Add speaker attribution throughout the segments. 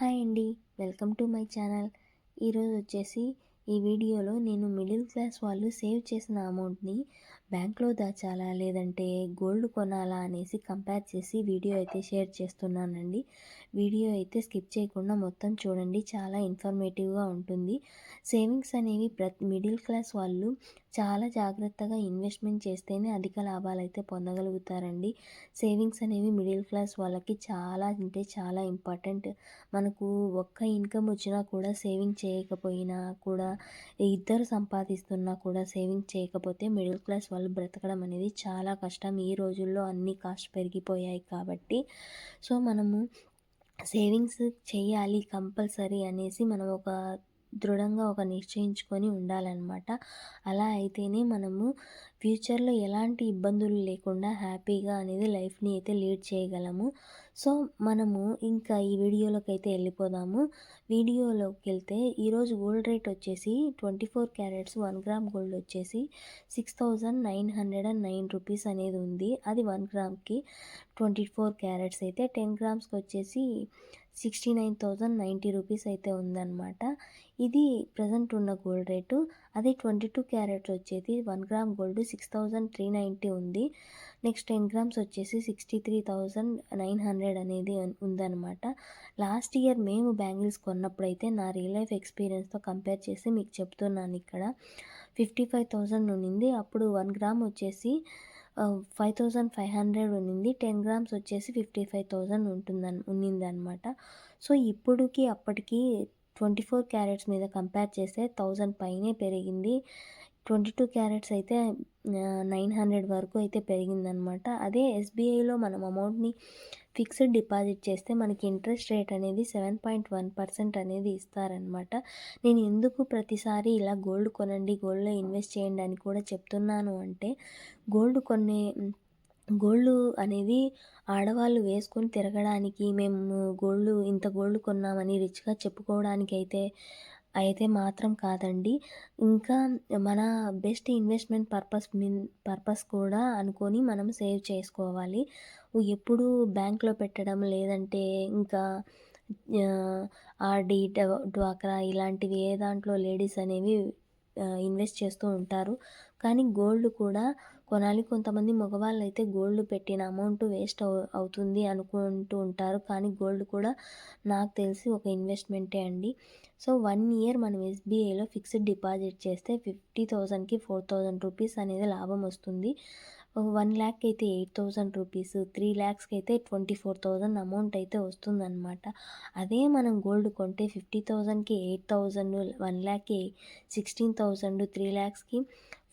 Speaker 1: Hi అండి welcome to my channel. ఈరోజు వచ్చేసి ఈ వీడియోలో నేను మిడిల్ క్లాస్ వాళ్ళు సేవ్ చేసిన అమౌంట్ని బ్యాంక్లో దాచాలా? లేదంటే గోల్డ్ కొనాలా? అనేసి కంపేర్ చేసి వీడియో అయితే షేర్ చేస్తున్నానండి. వీడియో అయితే స్కిప్ చేయకుండా మొత్తం చూడండి. చాలా ఇన్ఫర్మేటివ్గా ఉంటుంది. సేవింగ్స్ అనేవి ప్రతి మిడిల్ క్లాస్ వాళ్ళు చాలా జాగ్రత్తగా ఇన్వెస్ట్మెంట్ చేస్తేనే అధిక లాభాలు అయితే పొందగలుగుతారండి. సేవింగ్స్ అనేవి మిడిల్ క్లాస్ వాళ్ళకి చాలా అంటే చాలా ఇంపార్టెంట్. మనకు ఒక్క ఇన్కమ్ వచ్చినా కూడా సేవింగ్ చేయకపోయినా కూడా ఇద్దరు సంపాదిస్తున్నా కూడా సేవింగ్ చేయకపోతే మిడిల్ క్లాస్ వాళ్ళు బ్రతకడం అనేది చాలా కష్టం. ఈ రోజుల్లో అన్ని కాస్ట్ పెరిగిపోయాయి కాబట్టి. సో మనము సేవింగ్స్ చేయాలి కంపల్సరీ అనేసి మనం ఒక దృఢంగా ఒక నిశ్చయించుకొని ఉండాలన్నమాట. అలా అయితేనే మనము ఫ్యూచర్లో ఎలాంటి ఇబ్బందులు లేకుండా హ్యాపీగా అనేది లైఫ్ని అయితే లీడ్ చేయగలము. సో మనము ఇంకా ఈ వీడియోలోకి అయితే వెళ్ళిపోదాము. వీడియోలోకి వెళ్తే ఈరోజు గోల్డ్ రేట్ వచ్చేసి twenty four carats one gram gold వచ్చేసి six thousand nine hundred and nine rupees అనేది ఉంది. అది వన్ గ్రామ్కి ట్వంటీ ఫోర్ క్యారెట్స్ అయితే టెన్ గ్రామ్స్కి వచ్చేసి sixty nine thousand ninety rupees అయితే ఉందన్నమాట. ఇది ప్రజెంట్ ఉన్న గోల్డ్ రేటు. అదే ట్వంటీ టూ క్యారెట్స్ వచ్చేది one gram gold six thousand three ninety ఉంది. నెక్స్ట్ టెన్ గ్రామ్స్ వచ్చేసి sixty three thousand nine hundred అనేది ఉందన్నమాట. లాస్ట్ ఇయర్ మేము బ్యాంగిల్స్ కొన్నప్పుడైతే నా రియల్ లైఫ్ ఎక్స్పీరియన్స్తో కంపేర్ చేసి మీకు చెప్తున్నాను ఇక్కడ. ఫిఫ్టీ ఫైవ్ థౌజండ్ ఉన్నింది. అప్పుడు వన్ గ్రామ్ వచ్చేసి ఫైవ్ థౌజండ్ ఫైవ్ హండ్రెడ్ ఉన్నింది. టెన్ గ్రామ్స్ వచ్చేసి ఫిఫ్టీ ఫైవ్ థౌజండ్ ఉంటుందని ఉన్నింది అనమాట సో ఇప్పుడుకి అప్పటికి ట్వంటీ ఫోర్ క్యారెట్స్ మీద కంపేర్ చేస్తే థౌజండ్ పైనే పెరిగింది. ట్వంటీ టూ క్యారెట్స్ అయితే నైన్ హండ్రెడ్ వరకు అయితే పెరిగిందనమాట. అదే ఎస్బీఐలో మనం అమౌంట్ని ఫిక్స్డ్ డిపాజిట్ చేస్తే మనకి ఇంట్రెస్ట్ రేట్ అనేది సెవెన్ పాయింట్ వన్ పర్సెంట్ అనేది ఇస్తారనమాట నేను ఎందుకు ప్రతిసారి ఇలా గోల్డ్ కొనండి గోల్డ్లో ఇన్వెస్ట్ చేయండి అని కూడా చెప్తున్నాను అంటే గోల్డ్ కొనే గోల్డ్ అనేది ఆడవాళ్ళు వేసుకొని తిరగడానికి మేము గోల్డ్ ఇంత గోల్డ్ కొన్నామని రిచ్గా చెప్పుకోవడానికి అయితే అయితే మాత్రం కాదండి. ఇంకా మన best investment purpose main purpose కూడా అనుకొని మనం సేవ్ చేసుకోవాలి. ఎప్పుడు బ్యాంక్లో పెట్టడం లేదంటే ఇంకా ఆర్డీ డ్వాక్రా ఇలాంటివి ఏ దాంట్లో లేడీస్ అనేవి ఇన్వెస్ట్ చేస్తూ ఉంటారు. కానీ గోల్డ్ కూడా కొనాలి. కొంతమంది మగవాళ్ళు అయితే గోల్డ్ పెట్టిన అమౌంట్ వేస్ట్ అవు అవుతుంది అనుకుంటూ ఉంటారు. కానీ గోల్డ్ కూడా నాకు తెలిసి ఒక ఇన్వెస్ట్మెంటే అండి. సో వన్ ఇయర్ మనం ఎస్బీఐలో ఫిక్స్డ్ డిపాజిట్ చేస్తే ఫిఫ్టీ థౌజండ్కి ఫోర్ థౌజండ్ రూపీస్ అనేది లాభం వస్తుంది. వన్ ల్యాక్ అయితే ఎయిట్ థౌజండ్ రూపీస్ త్రీ ల్యాక్స్కి అయితే ట్వంటీ ఫోర్ థౌజండ్ అమౌంట్ అయితే వస్తుందన్నమాట. అదే మనం గోల్డ్ కొంటే ఫిఫ్టీ థౌజండ్కి ఎయిట్ థౌజండ్ వన్ ల్యాక్కి సిక్స్టీన్ థౌజండ్ త్రీ ల్యాక్స్కి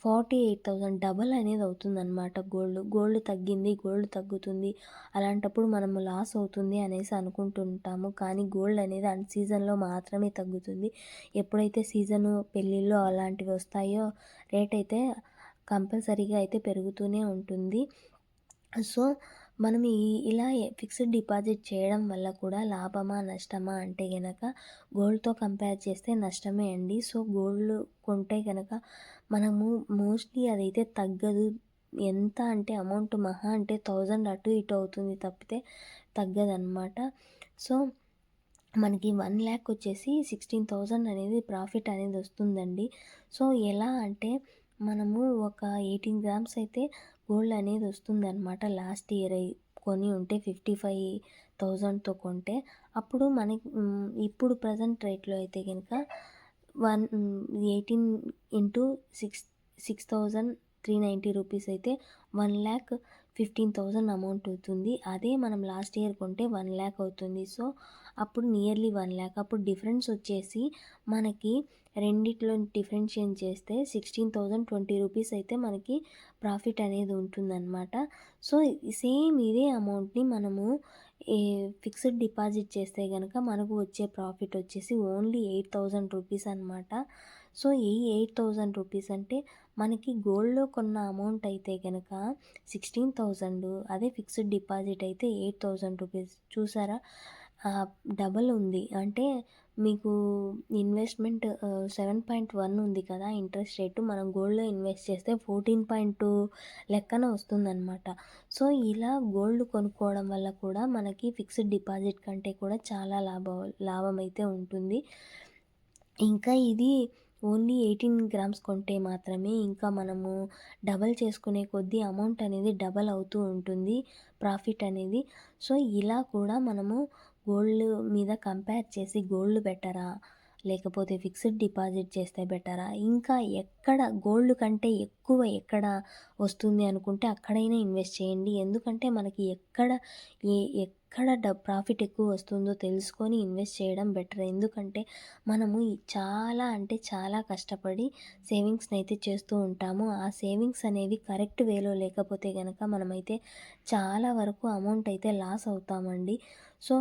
Speaker 1: ఫార్టీ ఎయిట్ థౌజండ్ డబల్ అనేది అవుతుందన్నమాట గోల్డ్. గోల్డ్ తగ్గింది గోల్డ్ తగ్గుతుంది. అలాంటప్పుడు మనం లాస్ అవుతుంది అనేసి అనుకుంటుంటాము. కానీ గోల్డ్ అనేది అన్ సీజన్లో మాత్రమే తగ్గుతుంది. ఎప్పుడైతే సీజను పెళ్ళిళ్ళు అలాంటివి వస్తాయో రేట్ అయితే కంపల్సరీగా అయితే పెరుగుతూనే ఉంటుంది. సో మనం ఈ ఇలా ఫిక్స్డ్ డిపాజిట్ చేయడం వల్ల కూడా లాభమా నష్టమా అంటే కనుక గోల్డ్తో కంపేర్ చేస్తే నష్టమే అండి. సో గోల్డ్ కొంటే కనుక మనము మోస్ట్లీ అదైతే తగ్గదు. ఎంత అంటే అమౌంట్ మహా అంటే థౌజండ్ అటు ఇటు అవుతుంది తప్పితే తగ్గదన్నమాట. సో మనకి వన్ ల్యాక్ వచ్చేసి సిక్స్టీన్ థౌజండ్ అనేది ప్రాఫిట్ అనేది వస్తుందండి. సో ఎలా అంటే మనము ఒక ఎయిటీన్ గ్రామ్స్ అయితే గోల్డ్ అనేది వస్తుందన్నమాట లాస్ట్ ఇయర్ కొని ఉంటే ఫిఫ్టీ ఫైవ్ థౌజండ్తో కొంటే. అప్పుడు మనకి ఇప్పుడు ప్రజెంట్ రేట్లో అయితే కనుక one eighteen into six six thousand three ninety rupees అయితే one lakh fifteen thousand amount అవుతుంది. అదే మనం లాస్ట్ ఇయర్ కొంటే వన్ ల్యాక్ అవుతుంది. సో అప్పుడు నియర్లీ వన్ ల్యాక్ అప్పుడు డిఫరెన్స్ వచ్చేసి మనకి రెండిట్లో డిఫరెన్షియేట్ చేస్తే సిక్స్టీన్ థౌజండ్ ట్వంటీ రూపీస్ అయితే మనకి ప్రాఫిట్ అనేది ఉంటుందన్నమాట. సో సేమ్ ఇదే అమౌంట్ని మనము ఫిక్స్డ్ డిపాజిట్ చేస్తే కనుక మనకు వచ్చే ప్రాఫిట్ వచ్చేసి ఓన్లీ ఎయిట్ థౌజండ్ రూపీస్ అనమాట సో ఈ ఎయిట్ థౌజండ్ రూపీస్ అంటే మనకి గోల్డ్లో కొన్న అమౌంట్ అయితే కనుక సిక్స్టీన్ థౌజండ్ అదే ఫిక్స్డ్ డిపాజిట్ అయితే ఎయిట్ థౌజండ్ రూపీస్ చూసారా? డబల్ ఉంది. అంటే మీకు ఇన్వెస్ట్మెంట్ సెవెన్ పాయింట్ వన్ ఉంది కదా ఇంట్రెస్ట్ రేటు. మనం గోల్డ్లో ఇన్వెస్ట్ చేస్తే ఫోర్టీన్ పాయింట్ టూ లెక్కన వస్తుందన్నమాట. సో ఇలా గోల్డ్ కొనుక్కోవడం వల్ల కూడా మనకి ఫిక్స్డ్ డిపాజిట్ కంటే కూడా చాలా లాభం లాభం అయితే ఉంటుంది. ఇంకా ఇది ఓన్లీ ఎయిటీన్ గ్రామ్స్ కొంటే మాత్రమే ఇంకా మనము డబల్ చేసుకునే కొద్దీ అమౌంట్ అనేది డబల్ అవుతూ ఉంటుంది. ప్రాఫిట్ అనేది. సో ఇలా కూడా మనము గోల్డ్ మీద కంపేర్ చేసి గోల్డ్ బెటరా? లేకపోతే ఫిక్స్డ్ డిపాజిట్ చేస్తే బెటరా? ఇంకా ఎక్కడ గోల్డ్ కంటే ఎక్కువ ఎక్కడ వస్తుంది అనుకుంటే అక్కడైనా ఇన్వెస్ట్ చేయండి. ఎందుకంటే మనకి ఎక్కడ ఏ ఎక్కడ డబ్ ప్రాఫిట్ ఎక్కువ వస్తుందో తెలుసుకొని ఇన్వెస్ట్ చేయడం బెటర్. ఎందుకంటే మనము చాలా అంటే చాలా కష్టపడి సేవింగ్స్ని అయితే చేస్తూ ఉంటాము. ఆ సేవింగ్స్ అనేవి కరెక్ట్ వేలో లేకపోతే కనుక మనమైతే చాలా వరకు అమౌంట్ అయితే లాస్ అవుతామండి. సో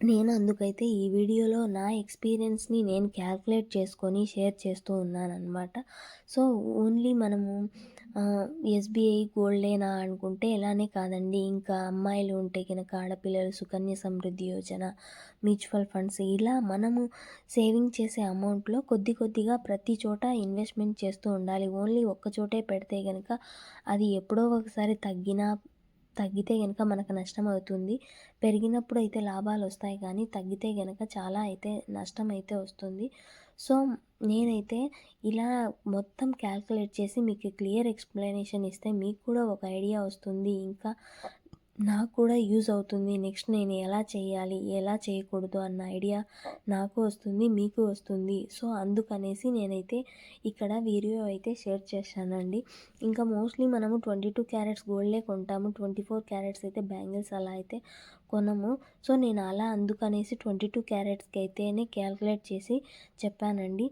Speaker 1: నేను అందుకైతే ఈ వీడియోలో నా ఎక్స్పీరియన్స్ని నేను క్యాల్కులేట్ చేసుకొని షేర్ చేస్తూ ఉన్నానన్నమాట. సో ఓన్లీ మనము ఎస్బీఐ గోల్డేనా అనుకుంటే ఇలానే కాదండి. ఇంకా అమ్మాయిలు ఉంటే కనుక ఆడపిల్లలు సుకన్య సమృద్ధి యోజన మ్యూచువల్ ఫండ్స్ ఇలా మనము సేవింగ్ చేసే అమౌంట్లో కొద్ది కొద్దిగా ప్రతి చోట ఇన్వెస్ట్మెంట్ చేస్తూ ఉండాలి. ఓన్లీ ఒక్క చోటే పెడితే కనుక అది ఎప్పుడో ఒకసారి తగ్గినా తగ్గితే కనుక మనకు నష్టం అవుతుంది. పెరిగినప్పుడు అయితే లాభాలు వస్తాయి కానీ తగ్గితే కనుక చాలా అయితే నష్టం అయితే వస్తుంది. సో నేనైతే ఇలా మొత్తం క్యాల్కులేట్ చేసి మీకు క్లియర్ ఎక్స్ప్లెనేషన్ ఇస్తే మీకు కూడా ఒక ఐడియా వస్తుంది. ఇంకా నాకు కూడా యూజ్ అవుతుంది. నెక్స్ట్ నేను ఎలా చేయాలి? ఎలా చేయకూడదు అన్న ఐడియా నాకు వస్తుంది మీకు వస్తుంది. సో అందుకనేసి నేనైతే ఇక్కడ వీడియో అయితే షేర్ చేశానండి. ఇంకా మోస్ట్లీ మనము ట్వంటీ టూ క్యారెట్స్ గోల్డే కొంటాము. ట్వంటీ ఫోర్ క్యారెట్స్ అయితే బ్యాంగిల్స్ అలా అయితే కొనము. సో నేను అలా అందుకనేసి ట్వంటీ టూ క్యారెట్స్కి అయితేనే క్యాల్కులేట్ చేసి చెప్పానండి.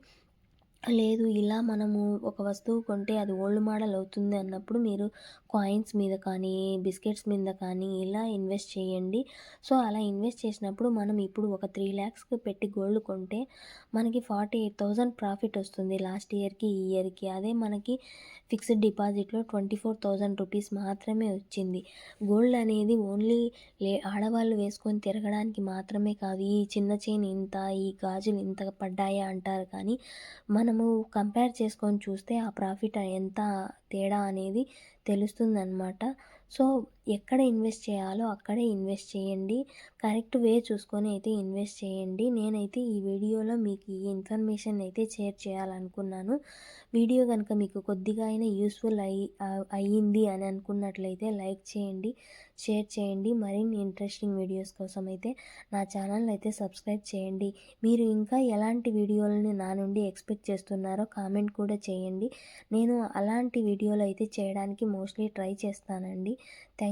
Speaker 1: లేదు ఇలా మనము ఒక వస్తువు కొంటే అది ఓల్డ్ మోడల్ అవుతుంది అన్నప్పుడు మీరు కాయిన్స్ మీద కానీ బిస్కెట్స్ మీద కానీ ఇలా ఇన్వెస్ట్ చేయండి. సో అలా ఇన్వెస్ట్ చేసినప్పుడు మనం ఇప్పుడు ఒక త్రీ ల్యాక్స్కి పెట్టి గోల్డ్ కొంటే మనకి ఫార్టీ ఎయిట్ థౌజండ్ ప్రాఫిట్ వస్తుంది లాస్ట్ ఇయర్కి ఈ ఇయర్కి. అదే మనకి ఫిక్స్డ్ డిపాజిట్లో ట్వంటీ ఫోర్ థౌజండ్ రూపీస్ మాత్రమే వచ్చింది. గోల్డ్ అనేది ఓన్లీ లే ఆడవాళ్ళు వేసుకొని తిరగడానికి మాత్రమే కాదు ఈ చిన్న చైన్ ఇంత ఈ గాజులు ఇంత పడ్డాయా అంటారు కానీ మనము కంపేర్ చేసుకొని చూస్తే ఆ ప్రాఫిట్ ఎంత తేడా అనేది తెలుస్తుందన్నమాట. సో ఎక్కడ ఇన్వెస్ట్ చేయాలో అక్కడే ఇన్వెస్ట్ చేయండి. కరెక్ట్ వే చూసుకొని అయితే ఇన్వెస్ట్ చేయండి. నేనైతే ఈ వీడియోలో మీకు ఈ ఇన్ఫర్మేషన్ అయితే షేర్ చేయాలనుకున్నాను. వీడియో కనుక మీకు కొద్దిగా అయినా యూస్ఫుల్ అయ్యి అయ్యింది అని అనుకున్నట్లయితే లైక్ చేయండి షేర్ చేయండి. మరిన్ని ఇంట్రెస్టింగ్ వీడియోస్ కోసం అయితే నా ఛానల్ అయితే సబ్స్క్రైబ్ చేయండి. మీరు ఇంకా ఎలాంటి వీడియోలని నా నుండి ఎక్స్పెక్ట్ చేస్తున్నారో కామెంట్ కూడా చేయండి. నేను అలాంటి వీడియోలు అయితే చేయడానికి మోస్ట్లీ ట్రై చేస్తానండి. Thank